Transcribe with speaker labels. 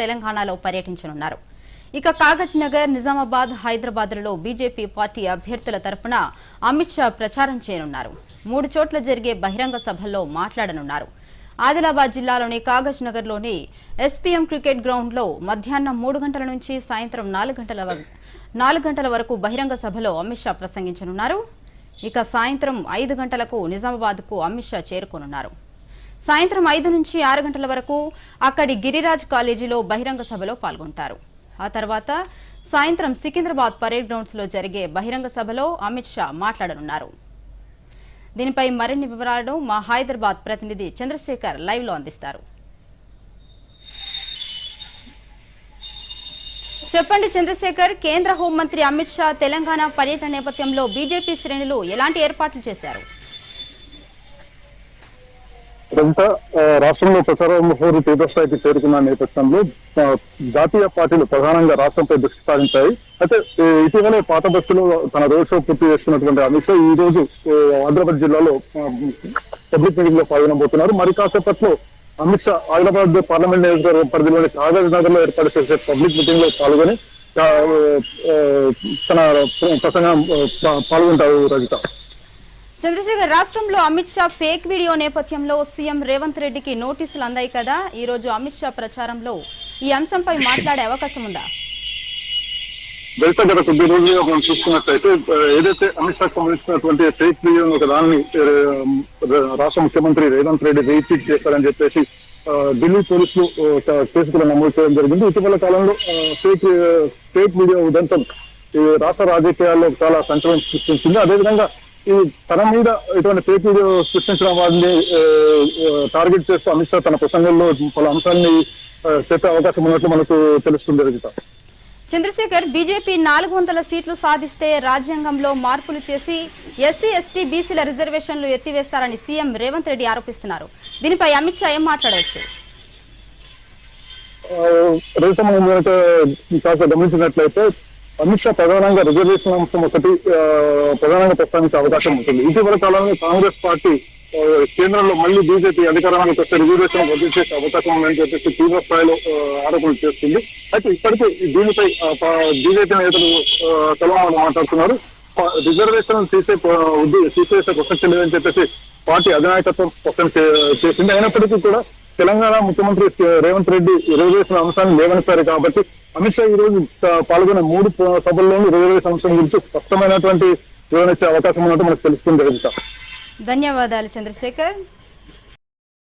Speaker 1: తెలంగాణలో పర్యటించనున్నారు. ఇక కాగజ్ నగర్ నిజామాబాద్ హైదరాబాద్లలో బీజేపీ పార్టీ అభ్యర్థుల తరపున అమిత్ షా ప్రచారం చేయనున్నారు. మూడు చోట్ల జరిగే బహిరంగ సభల్లో మాట్లాడనున్నారు. ఆదిలాబాద్ జిల్లాలోని కాగజ్ నగర్లోని ఎస్పీఎం క్రికెట్ గ్రౌండ్లో మధ్యాహ్నం మూడు గంటల నుంచి సాయంత్రం నాలుగు గంటల నాలుగు గంటల వరకు బహిరంగ సభలో అమిత్ షా ప్రసంగించనున్నారు. ఇక సాయంత్రం ఐదు గంటలకు నిజామాబాద్కు అమిత్ షా చేరుకోనున్నారు. సాయంత్రం ఐదు నుంచి ఆరు గంటల వరకు అక్కడి గిరిరాజ్ కాలేజీలో బహిరంగ సభలో పాల్గొంటారు. ఆ తర్వాత సాయంత్రం సికింద్రాబాద్ పరేడ్ గ్రౌండ్స్లో జరిగే బహిరంగ సభలో అమిత్ షా మాట్లాడనున్నారు. దీనిపై మరిన్ని వివరాలను మా హైదరాబాద్ ప్రతినిధి చంద్రశేఖర్ లైవ్లో అందిస్తారు. చెప్పండి చంద్రశేఖర్ కేంద్ర హోంమంత్రి అమిత్ షా తెలంగాణ పర్యటన నేపథ్యంలో బీజేపీ శ్రేణులు ఎలాంటి ఏర్పాట్లు చేశారు?
Speaker 2: ఇదంతా రాష్ట్రంలో ప్రచారం హోరు తీవ్రస్థాయికి చేరుకున్న నేపథ్యంలో జాతీయ పార్టీలు ప్రధానంగా రాష్ట్రంపై దృష్టి సారించాయి. అయితే ఇటీవలే పాత బస్సులో తన రోడ్ షో పూర్తి చేస్తున్నటువంటి అమిత్ షా ఈ రోజు ఆదిలాబాద్ జిల్లాలో పబ్లిక్ మీటింగ్లో పాల్గొనబోతున్నారు. మరి కాసేపట్లో అమిత్ షా ఆదిలాబాద్ పార్లమెంట్ నియోజకవర్గ పరిధిలోని కాగజ్ నగర్లో ఏర్పాటు చేసే పబ్లిక్ మీటింగ్లో పాల్గొని తన ప్రసంగం పాల్గొంటారు రజిత.
Speaker 1: చంద్రశేఖర్ రాష్ట్రంలో అమిత్ షా ఫేక్ వీడియో నేపథ్యంలో సీఎం రేవంత్ రెడ్డికి నోటీసులు అందాయి కదా? ఈ రోజు అమిత్ షా ప్రచారంలో ఈ అంశంపై మాట్లాడే అవకాశం ఉందా?
Speaker 2: వెళ్తే గత కొద్ది రోజులుగా మనం చూస్తున్నట్లయితే ఏదైతే అమిత్ షాకు సంబంధించినటువంటి ఫేక్ వీడియో ఒక దాన్ని రాష్ట్ర ముఖ్యమంత్రి రేవంత్ రెడ్డి రీట్వీట్ చేశారని చెప్పేసి ఢిల్లీ పోలీసులు కేసు కూడా నమోదు చేయడం జరిగింది. ఇటీవల కాలంలో ఫేక్ ఫేక్ వీడియో ఉదంతం రాష్ట్ర రాజకీయాల్లో చాలా సంచలనం సృష్టించింది. అదేవిధంగా ఈ తన మీద ఇటువంటి ఫేక్ వీడియో సృష్టించడం వారిని టార్గెట్ చేస్తూ అమిత్ షా తన ప్రసంగంలో పలు అంశాన్ని చెప్పే అవకాశం ఉన్నట్లు మనకు తెలుస్తుంది రజిత.
Speaker 1: చంద్రశేఖర్ బీజేపీ నాలుగు వందల సీట్లు సాధిస్తే రాజ్యాంగంలో మార్పులు చేసి ఎస్సీ ఎస్టీ బీసీల రిజర్వేషన్లు ఎత్తివేస్తారని సీఎం రేవంత్ రెడ్డి ఆరోపిస్తున్నారు. దీనిపై అమిత్ షా ఏం మాట్లాడవచ్చు?
Speaker 2: రైతు మనం గమనించినట్లయితే అమిత్ షా ప్రధానంగా రిజర్వేషన్ అంశం ఒకటి ఆ, ప్రధానంగా ప్రస్తావించే అవకాశం ఉంటుంది. ఇటీవల కాలంలో కాంగ్రెస్ పార్టీ కేంద్రంలో మళ్ళీ బీజేపీ అధికారానికి వస్తే రిజర్వేషన్ రద్దు చేసే అవకాశం ఉందని చెప్పేసి తీవ్ర స్థాయిలో ఆరోపణలు చేస్తుంది. అయితే ఇప్పటికే దీనిపై బీజేపీ నేతలు ఆ, తెలంగాణలో మాట్లాడుతున్నారు. రిజర్వేషన్ తీసే తీసేసే ప్రసక్తి లేదని చెప్పేసి పార్టీ అధినాయకత్వం స్పష్టం చేసింది. అయినప్పటికీ కూడా తెలంగాణ ముఖ్యమంత్రి రేవంత్ రెడ్డి రిజర్వేషన్ అంశాన్ని లేవనెత్తారు కాబట్టి అమిత్ షా ఈ రోజు పాల్గొన్న మూడు సభల్లోనూ రిజర్వేషన్ అంశం గురించి స్పష్టమైనటువంటి వివరణ ఇచ్చే అవకాశం ఉన్నట్టు మనకు తెలుస్తుంది జరుగుతాం
Speaker 1: ధన్యవాదాలు చంద్రశేఖర్.